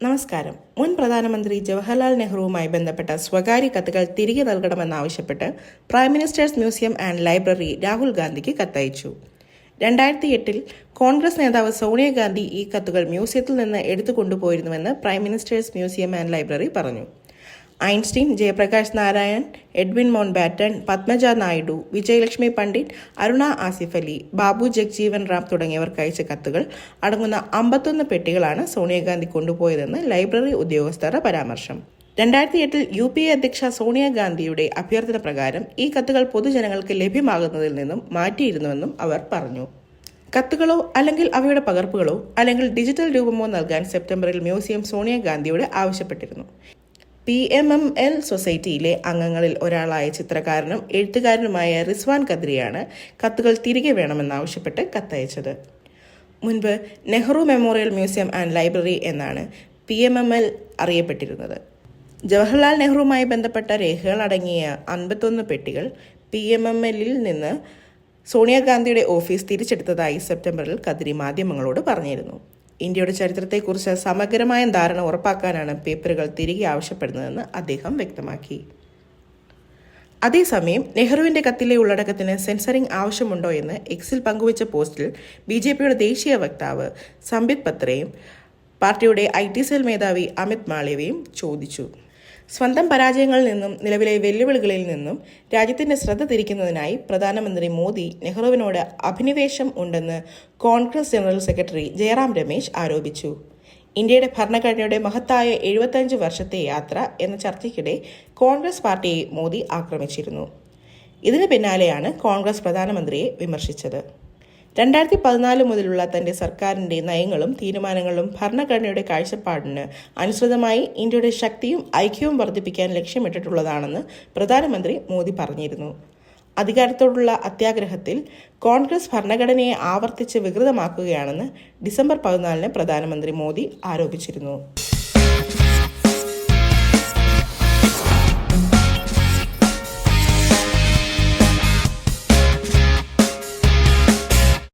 നമസ്കാരം. മുൻ പ്രധാനമന്ത്രി ജവഹർലാൽ നെഹ്റുവുമായി ബന്ധപ്പെട്ട സ്വകാര്യ കത്തുകൾ തിരികെ നൽകണമെന്നാവശ്യപ്പെട്ട് prime ministers museum and library Rahul ഗാന്ധിക്ക് കത്തയച്ചു. രണ്ടായിരത്തി എട്ടിൽ കോൺഗ്രസ് നേതാവ് സോണിയാഗാന്ധി ഈ കത്തുകൾ മ്യൂസിയത്തിൽ നിന്ന് എടുത്തു കൊണ്ടുപോയിരുന്നുവെന്ന് prime ministers museum and library പറഞ്ഞു. Einstein Jayaprakash Narayan Edwin Mountbatten Padmaja Naidu Vijayalakshmi Pandit Aruna Asaf Ali Babu Jagjivan Ram തുടങ്ങിയവർക്ക് അയച്ച കത്തുകൾ അടങ്ങുന്ന അമ്പത്തൊന്ന് പെട്ടികളാണ് സോണിയാഗാന്ധി കൊണ്ടുപോയതെന്ന് ലൈബ്രറി ഉദ്യോഗസ്ഥരുടെ പരാമർശം. രണ്ടായിരത്തി എട്ടിൽ യു പി എ അധ്യക്ഷ സോണിയാഗാന്ധിയുടെ അഭ്യർത്ഥന പ്രകാരം ഈ കത്തുകൾ പൊതുജനങ്ങൾക്ക് ലഭ്യമാകുന്നതിൽ നിന്നും മാറ്റിയിരുന്നുവെന്നും അവർ പറഞ്ഞു. കത്തുകളോ അല്ലെങ്കിൽ അവയുടെ പകർപ്പുകളോ അല്ലെങ്കിൽ ഡിജിറ്റൽ രൂപമോ നൽകാൻ സെപ്റ്റംബറിൽ മ്യൂസിയം സോണിയാഗാന്ധിയോട് ആവശ്യപ്പെട്ടിരുന്നു. പി എം എം എൽ സൊസൈറ്റിയിലെ അംഗങ്ങളിൽ ഒരാളായ ചിത്രകാരനും എഴുത്തുകാരനുമായ റിസ്വാൻ കദ്രിയാണ് കത്തുകൾ തിരികെ വേണമെന്നാവശ്യപ്പെട്ട് കത്തയച്ചത്. മുൻപ് Nehru memorial museum and library എന്നാണ് പി എം എം എൽ അറിയപ്പെട്ടിരുന്നത്. ജവഹർലാൽ നെഹ്റുവുമായി ബന്ധപ്പെട്ട രേഖകൾ അടങ്ങിയ അൻപത്തൊന്ന് പെട്ടികൾ പി എം എം എല്ലിൽ നിന്ന് സോണിയാഗാന്ധിയുടെ ഓഫീസ് തിരിച്ചെടുത്തതായി സെപ്റ്റംബറിൽ കദ്രി മാധ്യമങ്ങളോട് പറഞ്ഞിരുന്നു. ഇന്ത്യയുടെ ചരിത്രത്തെക്കുറിച്ച് സമഗ്രമായ ധാരണ ഉറപ്പാക്കാനാണ് പേപ്പറുകൾ തിരികെ ആവശ്യപ്പെടുന്നതെന്ന് അദ്ദേഹം വ്യക്തമാക്കി. അതേസമയം നെഹ്റുവിന്റെ കത്തിലെ ഉള്ളടക്കത്തിന് സെൻസറിംഗ് ആവശ്യമുണ്ടോ എന്ന് എക്സിൽ പങ്കുവച്ച പോസ്റ്റിൽ ബി ജെ പിയുടെ ദേശീയ വക്താവ് സംബിത് പത്രയും പാർട്ടിയുടെ ഐ ടി സെൽ മേധാവി അമിത് മാളവ്യയും ചോദിച്ചു. സ്വന്തം പരാജയങ്ങളിൽ നിന്നും നിലവിലെ വെല്ലുവിളികളിൽ നിന്നും രാജ്യത്തിന്റെ ശ്രദ്ധ തിരിക്കുന്നതിനായി പ്രധാനമന്ത്രി മോദി നെഹ്റുവിനോട് അഭിനിവേശം ഉണ്ടെന്ന് കോൺഗ്രസ് ജനറൽ സെക്രട്ടറി ജയറാം രമേശ് ആരോപിച്ചു. ഇന്ത്യയുടെ ഭരണഘടനയുടെ മഹത്തായ എഴുപത്തഞ്ച് വർഷത്തെ യാത്ര എന്ന ചർച്ചയ്ക്കിടെ കോൺഗ്രസ് പാർട്ടിയെ മോദി ആക്രമിച്ചിരുന്നു. ഇതിന് പിന്നാലെയാണ് കോൺഗ്രസ് പ്രധാനമന്ത്രിയെ വിമർശിച്ചത്. രണ്ടായിരത്തി പതിനാല് മുതലുള്ള തന്റെ സർക്കാരിന്റെ നയങ്ങളും തീരുമാനങ്ങളും ഭരണഘടനയുടെ കാഴ്ചപ്പാടിന് അനുസൃതമായി ഇന്ത്യയുടെ ശക്തിയും ഐക്യവും വർദ്ധിപ്പിക്കാൻ ലക്ഷ്യമിട്ടിട്ടുള്ളതാണെന്ന് പ്രധാനമന്ത്രി മോദി പറഞ്ഞിരുന്നു. അധികാരത്തോടുള്ള അത്യാഗ്രഹത്തിൽ കോൺഗ്രസ് ഭരണഘടനയെ ആവർത്തിച്ച് വികൃതമാക്കുകയാണെന്ന് ഡിസംബർ പതിനാലിന് പ്രധാനമന്ത്രി മോദി ആരോപിച്ചിരുന്നു.